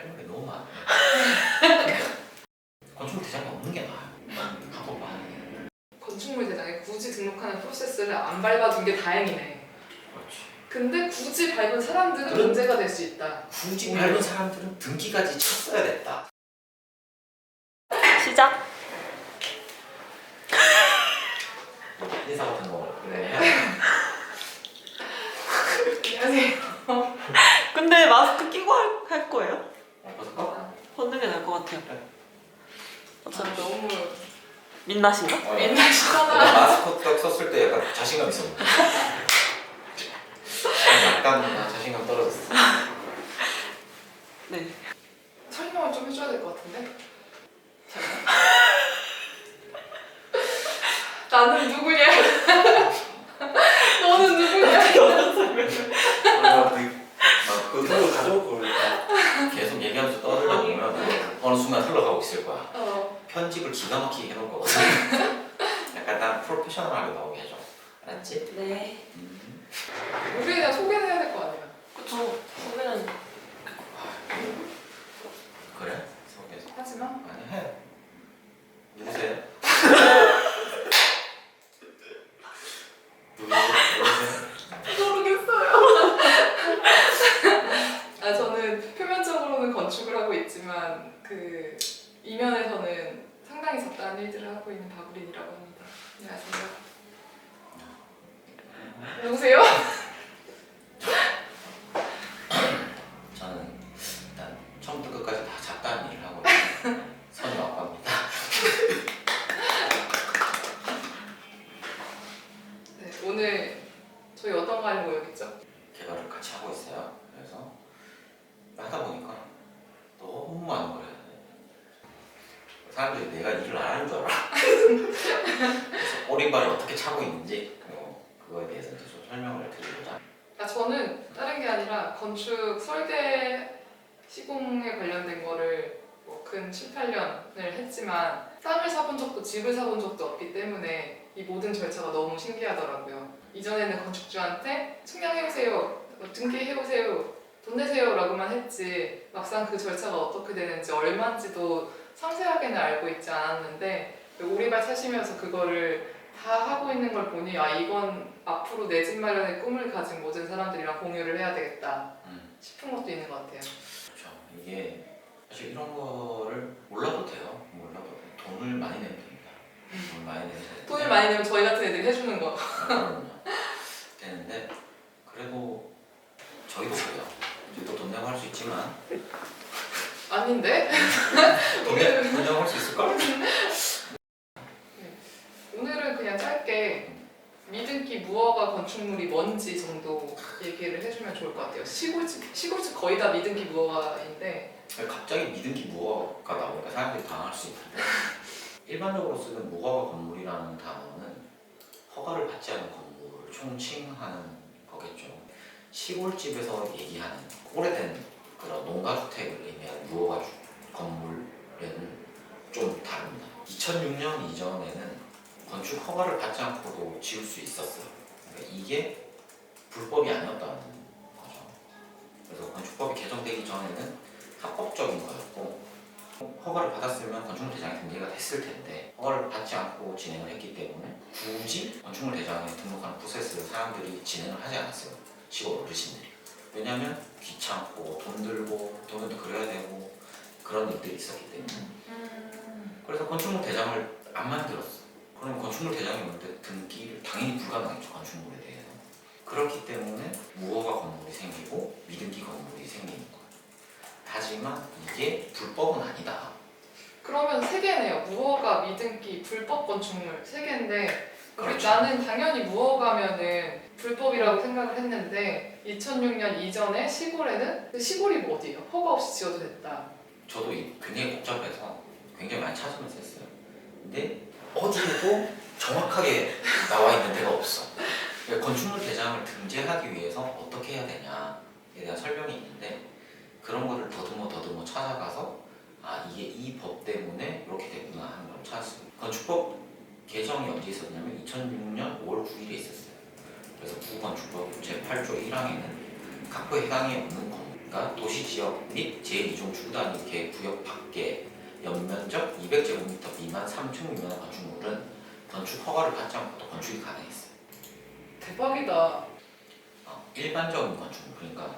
할 말이 너무 많아. 건축물 대장이 없는 게 나아요. 하고 봐. 건축물 대장에 굳이 등록하는 프로세스를 안 밟아둔 게 다행이네. 그렇지. 근데 굳이 밟은 사람들은 문제가 될 수 있다. 굳이 밟은 사람들은 등기까지 쳤어야 됐다. 시작. 인사 같은 거 네. 해야 돼. 안녕하세요. 근데 마스크 끼고 할, 할 거예요? 어, 벗을까? 벗는 게 나을 것 같아요. 저 어차피 너무 민낯인가? 어, 옛날. 마스크 딱 썼을 때 약간 자신감 있었는데. 약간 자신감 떨어졌어. 네. 설명을 좀 해줘야 될 것 같은데. 잠깐만. 나는 누구냐? 너는 누구냐? 아, 그 틀을 가져올 걸. 계속 얘기하면서 떠들다 보면 어느 순간 흘러가고 있을 거야. 어, 편집을 기가 막히게 해놓을 거거든. 약간 난 프로페셔널하게 나오게 해줘. 알았지? 네. 음. 우리에 대한 소개를 해야 될 거 아니야. 그쵸. 소개는 그래? 소개해서. 하지만 아니 해. 누구세요? 누구세요? 모르겠어요. 아 저는 표면적으로는 건축을 하고 있지만 그 이면에서는 상당히 잡다한 일들을 하고 있는 바구린이라고 합니다. 안녕하세요. 누구세요? 저는 일단 처음부터 끝까지 다 잡다한 일을 하고 있는 선유 아빠입니다. 네, 오늘 저희 어떤 과를 모였겠죠? 개발을 같이 하고 있어요. 그래서 하다 보니까 너무 많은 걸 해야 돼. 사람들이 내가 일을 안 하는 줄 알아. 그래서 꼬린발을 어떻게 차고 있는지 그리고 그거에 대해서 이제 좀 설명을 드리고자. 아 저는 다른 게 아니라 건축 설계 시공에 관련된 거를 뭐 근 7, 8년을 했지만 땅을 사본 적도 집을 사본 적도 없기 때문에 이 모든 절차가 너무 신기하더라고요. 이전에는 건축주한테 측량해보세요, 뭐 등기해보세요, 돈 내세요 라고만 했지 막상 그 절차가 어떻게 되는지 얼마인지도 상세하게는 알고 있지 않았는데 오리발 차시면서 그거를 다 하고 있는 걸 보니 아 이건 앞으로 내 집 마련의 꿈을 가진 모든 사람들이랑 공유를 해야 되겠다 음, 싶은 것도 있는 것 같아요. 그렇죠. 이게 사실 이런 거를 몰라도 돼요. 몰라도 돼. 돈을 많이 내면 됩니다. 돈을 많이 내면 되는데 돈을 많이 내면 저희 같은 애들이 해주는 거. 그럼요. 되는데 그래도 저희도 그래요. 저희도 돈 내고 할 수 있지만 아닌데? 돈 내- 돈 내고 할 수 있을걸? 오늘은 그냥 짧게 미등기 무허가 건축물이 뭔지 정도 얘기를 해주면 좋을 것 같아요. 시골집, 시골집 거의 다 미등기 무허가인데 갑자기 미등기 무허가 나오니까 사람들이 당할 수 있는데 일반적으로 쓰는 무허가 건물이라는 단어는 허가를 받지 않은 건물을 총칭하는 거겠죠. 시골집에서 얘기하는 오래된 그런 농가주택을 의미하는 주- 건물에는 좀 다릅니다. 2006년 이전에는 건축 허가를 받지 않고도 지을 수 있었어요. 그러니까 이게 불법이 아니었다는 거죠. 그래서 건축법이 개정되기 전에는 합법적인 거였고 허가를 받았으면 건축물 대장에 등재가 됐을 텐데 허가를 받지 않고 진행을 했기 때문에 굳이 건축물 대장에 등록하는 프로세스를 사람들이 진행을 하지 않았어요. 시골 어르신들이. 왜냐하면 귀찮고 돈 들고 돈을 그려야 되고 그런 일들이 있었기 때문에 그래서 건축물 대장을 안 만들었어. 그럼 건축물 대장이 뭔데 등기를 당연히 불가능했죠 건축물에 대해서. 그렇기 때문에 무허가 건물이 생기고 미등기 건물이 생기는 거예요. 하지만 이게 불법은 아니다. 그러면 세 개네요. 무허가, 미등기, 불법 건축물 세 개인데 우리 그렇죠. 나는 당연히 무허가면은 불법이라고 생각을 했는데 2006년 이전에 시골에는 근데 시골이 뭐 어디예요? 허가 없이 지어도 됐다. 저도 이- 굉장히 복잡해서 굉장히 많이 찾으면서 했어요. 근데 어디에도 정확하게 나와 있는 데가 없어. 그러니까 건축물 대장을 등재하기 위해서 어떻게 해야 되냐에 대한 설명이 있는데 그런 거를 더듬어 더듬어 찾아가서 아 이게 이 법 때문에 이렇게 됐구나 하는 걸 찾았어요. 건축법 개정이 언제 있었냐면 2006년 5월 9일에 있었어요. 그래서 구건축법 제8조 1항에는 각부에 해당이 없는 건물과 도시 도시지역 및 제2종 주구단위 계획 구역 밖에 연면적 200제곱미터 미만 3층 미만의 건축물은 건축 허가를 받지 않고도 건축이 가능했어요. 대박이다. 어, 일반적인 건축물 그러니까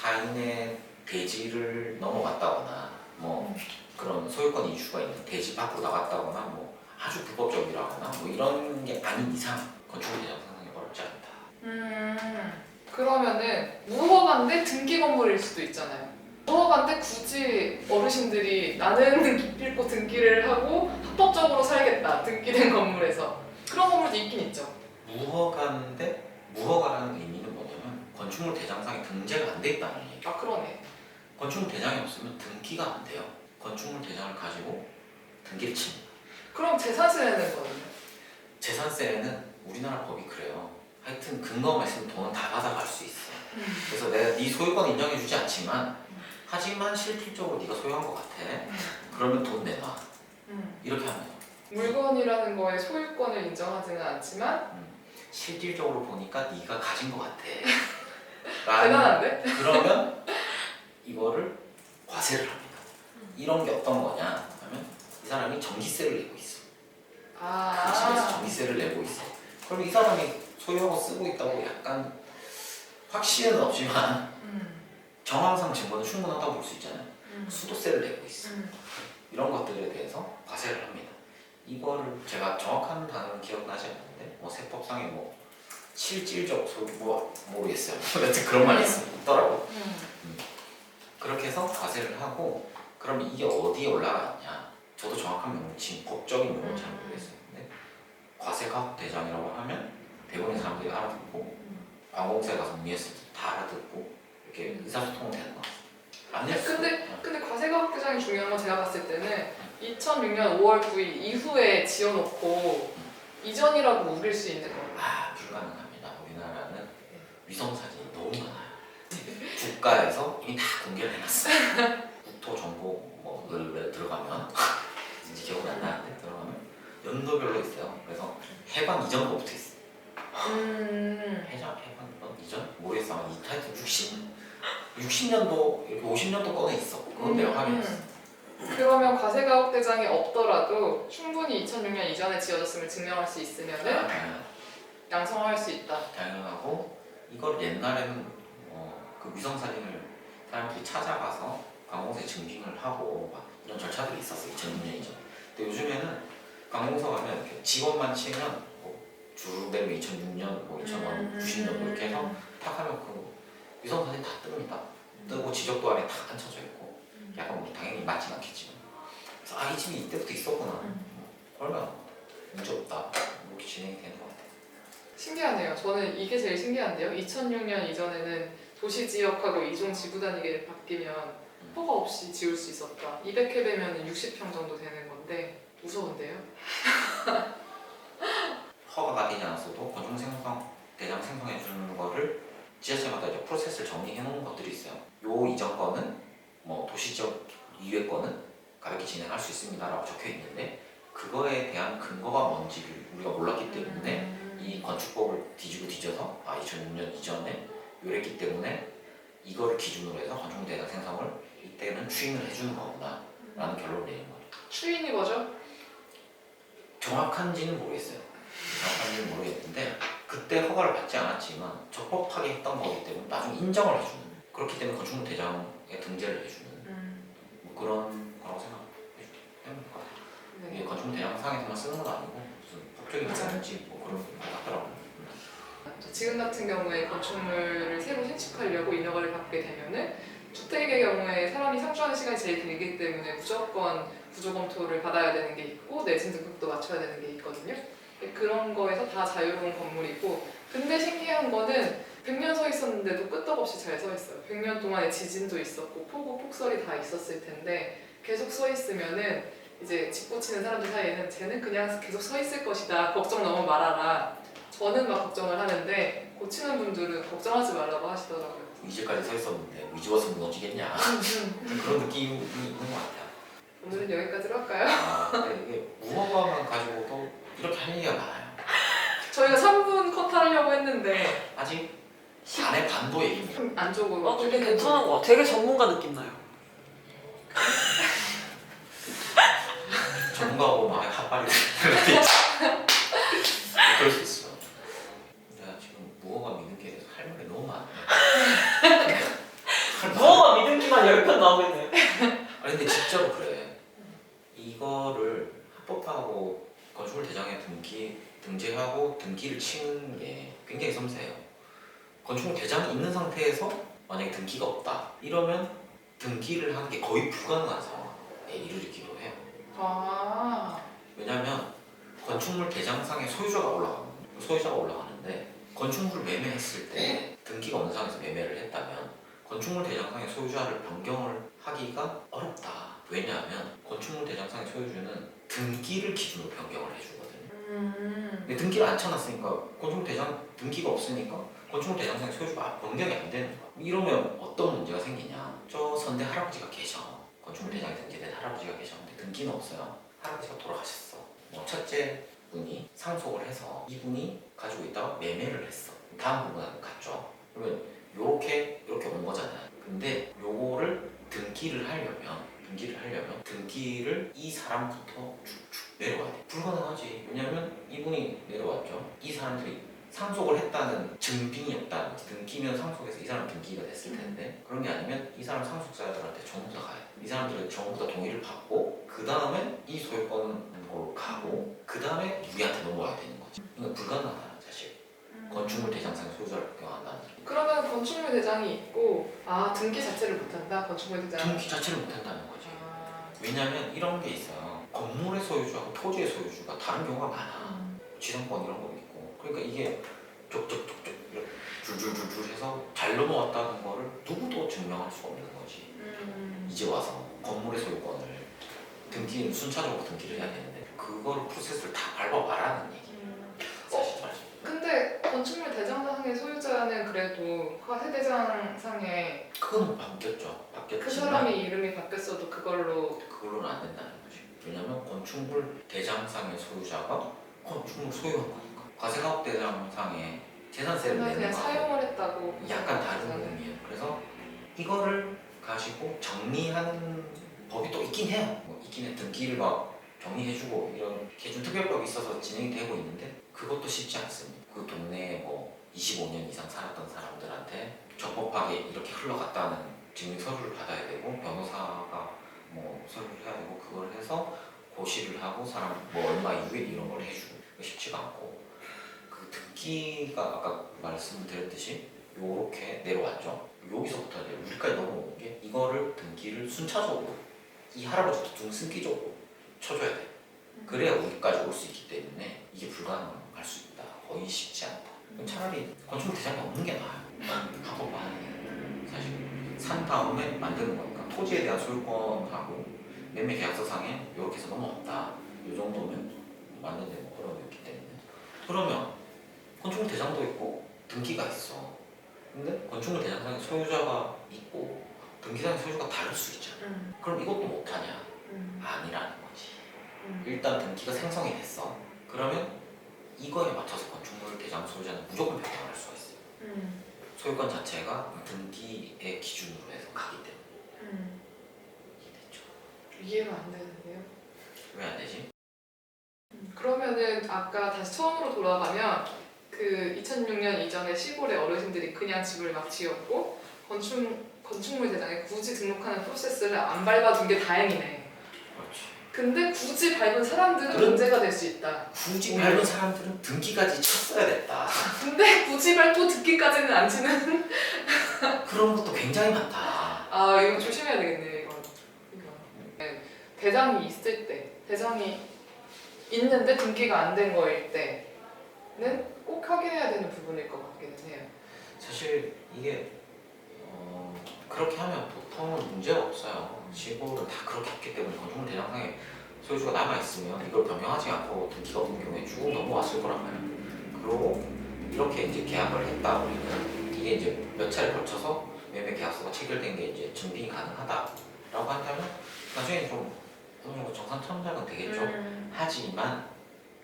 타인의 대지를 넘어갔다거나 뭐 그런 소유권 이슈가 있는 대지 밖으로 나갔다거나 뭐 아주 불법적이라거나 뭐 이런 게 아닌 이상 건축물 대상 상상이 어렵지 않다. 음, 그러면은 무허가인데 등기 건물일 수도 있잖아요. 무허가인데 굳이 어르신들이 나는 기필코 등기를 하고 합법적으로 살겠다. 등기된 건물에서. 그런 건물도 있긴 있죠. 무허가인데 무허가라는 의미는 뭐냐면 건축물 대장상에 등재가 안 돼 있다는 얘기. 아, 그러네. 건축물 대장이 없으면 등기가 안 돼요. 건축물 대장을 가지고 등기를 칩니다. 그럼 재산세 내는 거는요? 재산세는 우리나라 법이 그래요. 하여튼 근거만 있으면 돈은 다 받아갈 수 있어. 음. 그래서 내가 네 소유권 인정해주지 않지만 하지만 실질적으로 네가 소유한 것 같아. 그러면 돈 내놔. 음. 이렇게 하면 돼요. 물건이라는 거에 소유권을 인정하지는 않지만 실질적으로 보니까 네가 가진 것 같아. 라는 대단한데? 그러면 이거를 과세를 합니다. 이런 게 어떤 거냐 하면 이 사람이 전기세를 내고 있어. 그 집에서 아, 전기세를 내고 있어. 그럼 이 사람이 소유하고 쓰고 있다고 약간 확신은 없지만 음. 정황상 증거는 충분하다고 볼 수 있잖아요. 음. 수도세를 내고 있어. 음. 이런 것들에 대해서 과세를 합니다. 이거를 제가 정확한 단어는 기억나지 않는데 뭐 세법상에 뭐 실질적 소유 뭐 모르겠어요. 여튼 그런 말이 있- 있더라고. 음. 그렇게 해서 과세를 하고 그러면 이게 어디에 올라가 있냐? 저도 정확한 명칭, 법적인 용어를 잘 모르겠어요. 근데 과세가 대장이라고 하면 대부분의 사람들이 알아듣고 관공서에 가서 문의했을 때 다 알아듣고 이렇게 의사소통은 되는 것 같아요. 안 근데- 했어요. 근데 근데 과세가 대장이 중요한 건 제가 봤을 때는 2006년 5월 9일 이후에 지어놓고 이전이라고 우길 수 있는 거예요. 아 불가능합니다. 우리나라는 위성 사진이 너무 많아요. 국가에서 이미 다 공개를 해놨어요. 국토 정보 뭐를 들어가면 이제 기억이 안 나는데 들어가면 연도별로 있어요. 그래서 해방 이전 거부터 있어. 요 음. 해방 이번 이전 모르겠어. 아마 이 하여튼 60 60년도 이렇게 50년도 꺼내 있어. 그건 내가 확인했어. 음. 그러면 과세가옥 대장이 없더라도 충분히 2006년 이전에 지어졌음을 증명할 수 있으면은 아, 당연- 양성할 수 있다. 당연하고 이걸 옛날에는 어, 그 위성 사진을 사람들이 찾아가서 관공서에 증빙을 하고 막 이런 절차들이 있었어요 2006년 이전. 근데 요즘에는 관공서 가면 이렇게 직원만 치면 뭐 주대로 2006년, 뭐 2000년, 90년 뭐 이렇게 해서 딱 하면 그 위성 사진 다 뜹니다. 뜨고 지적도 안에 다 앉혀져 있고 약간 뭐 당연히 맞진 않겠지만 그래서 아 이 집이 이때부터 있었구나. 얼마나 문제 없다. 이렇게 진행이 되는 것 같아요. 신기하네요. 저는 이게 제일 신기한데요. 2006년 이전에는 도시 지역하고 이종 지구 단위계를 바뀌면 허가 없이 지을 수 있었다. 200회배면 60평 정도 되는 건데 무서운데요. 허가가 되지 않았어도 건축 생성 대장 생성해 주는 거를 지자체마다 이제 프로세스를 정리해 놓은 것들이 있어요. 요 이전 거는 뭐 도시적 이외 거는 가볍게 진행할 수 있습니다라고 적혀 있는데 그거에 대한 근거가 뭔지를 우리가 몰랐기 때문에 음. 이 건축법을 뒤지고 뒤져서 아 2006년 이전에 요랬기 때문에 이거를 기준으로 해서 건축 대장 생성을 이때는 추인을 해주는 거구나 라는 결론을 내린 거죠. 추인이 뭐죠? 정확한지는 모르겠어요. 정확한지는 모르겠는데 그때 허가를 받지 않았지만 적법하게 했던 거기 때문에 나중에 인정을 해주는 그렇기 때문에 건축물 대장에 등재를 해주는 음. 뭐 그런 거라고 생각해요. 이게 네. 건축물 대장상에서만 쓰는 건 아니고 무슨 법적인 문제인지 뭐 그런 거 같더라고요. 지금 같은 경우에 건축물을 새로 신축하려고 인허가를 받게 되면은 주택의 경우에 사람이 상주하는 시간이 제일 길기 때문에 무조건 구조 검토를 받아야 되는 게 있고 내진 등급도 맞춰야 되는 게 있거든요. 그런 거에서 다 자유로운 건물이고 근데 신기한 거는 100년 서 있었는데도 끄떡없이 잘 서 있어요. 100년 동안에 지진도 있었고 폭우, 폭설이 다 있었을 텐데 계속 서 있으면은 이제 집 고치는 사람들 사이에는 쟤는 그냥 계속 서 있을 것이다. 걱정 너무 말아라. 저는 막 걱정을 하는데 고치는 분들은 걱정하지 말라고 하시더라고요. 이제까지 서 있었는데 위지워서 무너지겠냐 그런 느낌이 있는 것 같아요. 오늘은 여기까지로 할까요? 아, 근데 이게 무허가만 가지고도 이렇게 할 얘기가 많아요. 저희가 3분 컷 하려고 했는데 아직 반의 반도 얘기입니다. 안쪽으로. 아 근데 괜찮은 거 같아. 되게 전문가 느낌 나요. 전문가하고 막 핫발이 그럴 수 있어. 내가 지금 무허가 믿음기에 대해서 할 말이 너무 많네. 할 말이 무허가 믿음기만 10편 나오고 있네요. 아니 근데 진짜로 그래. 이거를 합법화하고 건축물 대장에 등기 등재하고 등기를 치는 게 굉장히 섬세해요. 건축물 대장이 있는 상태에서 만약에 등기가 없다 이러면 등기를 하는 게 거의 불가능한 상황에 이르기도 해요. 아. 왜냐하면 대장상에 소유자가 올라가는 소유자가 올라가는데 건축물을 매매했을 때 등기가 없는 상황에서 매매를 했다면 건축물 대장상의 소유자를 변경을 하기가 어렵다. 왜냐하면 건축물 대장상의 소유주는 등기를 기준으로 변경을 해주거든요. 음. 근데 등기를 안 쳐놨으니까 건축물 대장 등기가 없으니까 건축물 대장상의 소유주가 변경이 안 되는 거야. 이러면 어떤 문제가 생기냐? 저 선대 할아버지가 계셔. 건축물 대장에 등재된 할아버지가 계셨는데 등기는 없어요. 할아버지가 돌아가셨어. 뭐 첫째 분이 상속을 해서 이분이 가지고 있다가 매매를 했어. 다음 분은 갔죠. 그러면 요렇게 이렇게 온 거잖아요. 근데 요거를 등기를 하려면 등기를 하려면 등기를 이 사람부터 쭉쭉 내려와야 돼. 불가능하지. 왜냐면 이분이 내려왔죠. 이 사람들이 상속을 했다는 증빙이 거지. 등기면 상속해서 이 사람 등기가 됐을 텐데 그런 게 아니면 이 사람 상속자들한테 전부 다 돼. 이 사람들은 전부 다 동의를 받고 그 다음에 이 소유권으로 가고 그 다음에 우리한테 넘어와야 되는 거지. 이건 불가능하다 사실. 건축물 대장상의 소유자를 변경한다는 게. 그러면 건축물 대장이 있고 아 등기 자체를 못한다 건축물 대장. 등기 자체를 못한다는 거지. 아. 왜냐면 이런 게 있어요. 건물의 소유주하고 토지의 소유주가 다른 경우가 많아. 지상권 이런 거 있고. 그러니까 이게 족족족족 이렇게 줄줄줄줄 해서 잘 넘어왔다는 거를 누구도 증명할 수가 없는 거지. 음. 이제 와서 건물의 소유권을 등기는 순차적으로 등기를 해야 되는데 그거를 프로세스를 다 밟아 말하는 얘기. 음. 사실 말이지. 근데 건축물 대장상의 소유자는 그래도 화세 대장상에 그거는 바뀌었죠. 그 바뀌었지만 사람이 이름이 바뀌었어도 그걸로 그걸로는 안 된다는 거지. 왜냐면 건축물 대장상의 소유자가 건축물 소유한 거니까. 과세가업 대장상에 재산세를 그냥, 내는 그냥 거 사용을 했다고 약간 다른 의미예요. 그래서 이거를 가지고 정리하는 법이 또 있긴 해요. 뭐 있긴 해. 등기를 막 정리해주고 이런 개준 특별법이 있어서 진행이 되고 있는데 그것도 쉽지 않습니다. 그 동네에 뭐 25년 이상 살았던 사람들한테 적법하게 이렇게 흘러갔다는 증명 서류를 받아야 되고 변호사가 뭐 서류를 해야 되고 그걸 해서 고시를 하고 사람 뭐 얼마 이후에 이런 걸 해주고 쉽지가 않고 그 등기가 아까 말씀드렸듯이 요렇게 내려왔죠. 여기서부터 이제 우리까지 넘어온 게 이거를 등기를 순차적으로 이 할아버지도 등승기적으로 쳐줘야 돼. 그래야 우리까지 올 수 있기 때문에 이게 불가능할 수 있다. 거의 쉽지 않다. 그럼 차라리 건축물 대장이 없는 게 나아요. 합법화 하는 게 사실 산 다음에 만드는 거니까 토지에 대한 소유권하고 매매 계약서상에 이렇게 해서 넘어왔다. 이 정도면 만드는 없기 때문에 그러면 건축물 대장도 있고 등기가 있어. 근데 건축물 대장상에 소유자가 있고 등기상의 소유자가 다를 수 있잖아. 음. 그럼 이것도 못하냐? 음. 아니라는 거지. 음. 일단 등기가 생성이 됐어. 그러면 이거에 맞춰서 건축물 대장 소유자는 무조건 변경할 수가 있어요. 음. 소유권 자체가 등기의 기준으로 해서 가기 때문에 음. 이해됐죠. 이해가 안 되는데요. 왜 안 되지? 그러면은 아까 다시 처음으로 돌아가면 그 2006년 이전에 시골의 어르신들이 그냥 집을 막 지었고 건축 건축물 대장에 굳이 등록하는 프로세스를 안 밟아준 게 다행이네. 그렇지. 근데 굳이 밟은 사람들은 그런- 문제가 될 수 있다. 굳이 밟은 사람들은 등기까지 쳤어야 됐다. 근데 굳이 밟고 듣기까지는 안 치는. 그런 것도 굉장히 많다. 아 이거 조심해야 되겠네 이거. 이거. 네, 대장이 있을 때 대장이 있는데 등기가 안 된 거일 때는 꼭 확인해야 되는 부분일 것 같기는 해요. 사실 이게 어, 그렇게 하면 보통은 문제가 없어요. 시골은 다 그렇게 했기 때문에 건축물 대장상에 소유주가 남아 있으면 이걸 변경하지 않고 등기가 없는 경우에 쭉 넘어왔을 거란 말이야. 그리고 이렇게 이제 계약을 했다 우리는 이게 이제 몇 차례 걸쳐서 매매 계약서가 체결된 게 이제 증빙이 가능하다라고 한다면 나중에 좀 어느 정도 정상 참작은 되겠죠. 음, 하지만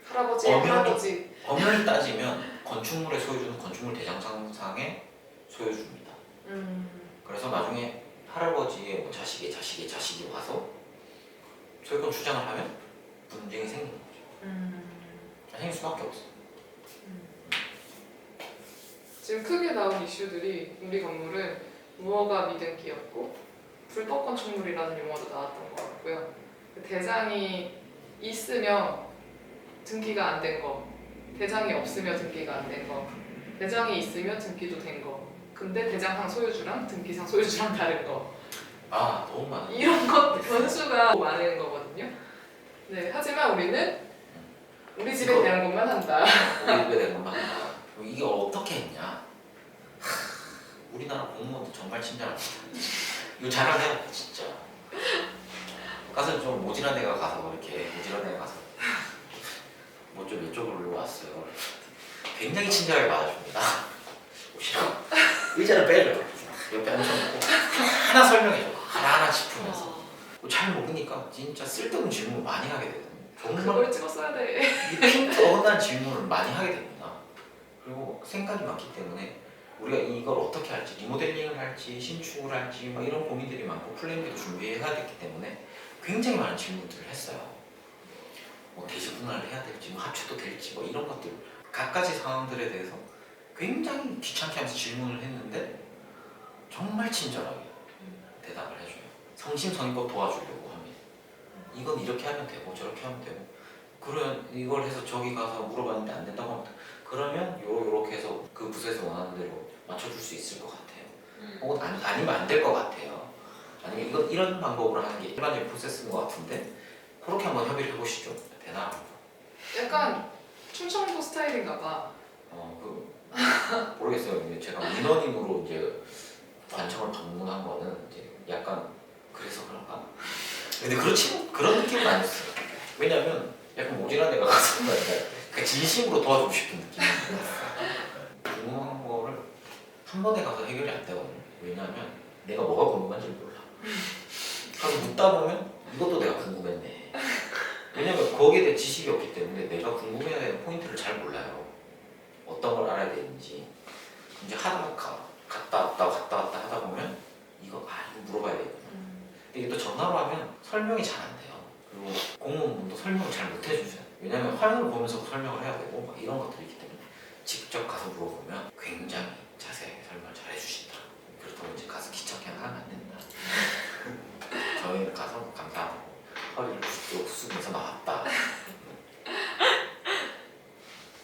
할아버지 엄연히- 할아버지 엄연히 따지면 건축물의 소유주는 건축물 대장상상에 소유주입니다. 음. 그래서 나중에 할아버지의 뭐 자식의 자식의 자식이 와서 소유권 주장을 하면 분쟁이 생기는 거죠. 음. 생길 수밖에 없어. 지금 크게 나온 이슈들이 우리 건물은 무허가 미등기였고 불법 건축물이라는 용어도 나왔던 것 같고요. 그 대장이 있으며 등기가 안 된 거, 대장이 없으며 등기가 안 된 거, 대장이 있으며 등기도 된 거. 근데 대장상 소유주랑 등기상 소유주랑 다른 거. 아 너무 많아. 이런 것 변수가 많은 거거든요. 네, 하지만 우리는 우리 집에 대한 것만 한다. 우리 집에 대한 것만 한다. 그럼 이게 어떻게 했냐? 하, 우리나라 공무원도 정말 친절합니다. 이거 돼 진짜. 가서 좀 모질한 데가 가서 이렇게 모질한 데가 가서 뭐 좀 이쪽으로 왔어요. 굉장히 친절하게 받아줍니다. 오시라. 의자를 빼줘요. 옆에 앉혀놓고 하나 설명해줘. 하나하나 짚으면서. 뭐잘 모르니까 진짜 쓸데없는 질문을 많이 하게 되거든요. 정말 그걸 찍었어야 돼. 이 핀트 어긋난 질문을 많이 하게 됩니다. 그리고 생각이 많기 때문에 우리가 이걸 어떻게 할지 리모델링을 할지 신축을 할지 막 이런 고민들이 많고 플랜도 준비해야 됐기 때문에 굉장히 많은 질문들을 했어요. 뭐 대지 분할을 해야 될지 뭐 합쳐도 될지 뭐 이런 것들 각가지 상황들에 대해서 굉장히 귀찮게 하면서 질문을 했는데 정말 친절하게 대답을 해줘요. 성심성의껏 도와주려고 합니다. 이건 이렇게 하면 되고 저렇게 하면 되고 그러면 이걸 해서 저기 가서 물어봤는데 안 된다고 하면 그러면 요렇게 해서 그 부서에서 원하는 대로 맞춰줄 수 있을 것 같아요. 혹은 아니, 아니면 안 될 것 같아요. 아니면 이건 이런 방법으로 하는 게 일반적인 프로세스인 것 같은데 그렇게 한번 협의를 해보시죠. 대단합니다. 약간 충청도 스타일인가 봐. 어, 그 모르겠어요. 근데 제가 민원인으로 이제 관청을 방문한 거는 이제 약간 그래서 그런가? 근데 그렇지 그런 느낌은 아니었어요. 왜냐면 약간 모질한 데가 가서 그러니까 진심으로 도와주고 싶은 느낌이. 궁금한 거를 한 번에 가서 해결이 안 되거든요. 왜냐면 내가 뭐가 궁금한지 몰라. 가서 묻다 보면 이것도 내가 궁금했네. 왜냐면 거기에 대한 지식이 없기 때문에 내가 궁금해야 되는 포인트를 잘 몰라요. 어떤 걸 알아야 되는지. 이제 하다가 갔다 왔다 갔다 왔다 하다 보면 이거 아 이거 물어봐야 되구나 음. 이게 또 전화로 하면 설명이 잘 안 돼요. 그리고 공무원분도 설명을 잘 못 해주세요. 왜냐면 화면을 보면서 설명을 해야 되고 막 이런 것들이 있기 때문에 직접 가서 물어보면 굉장히 자세하게 설명을 잘 해주신다. 그렇다고 이제 가서 기차게 하면 안 된다. 저희는 가서 감사하고 허리를 쭉 숙여서 나왔다.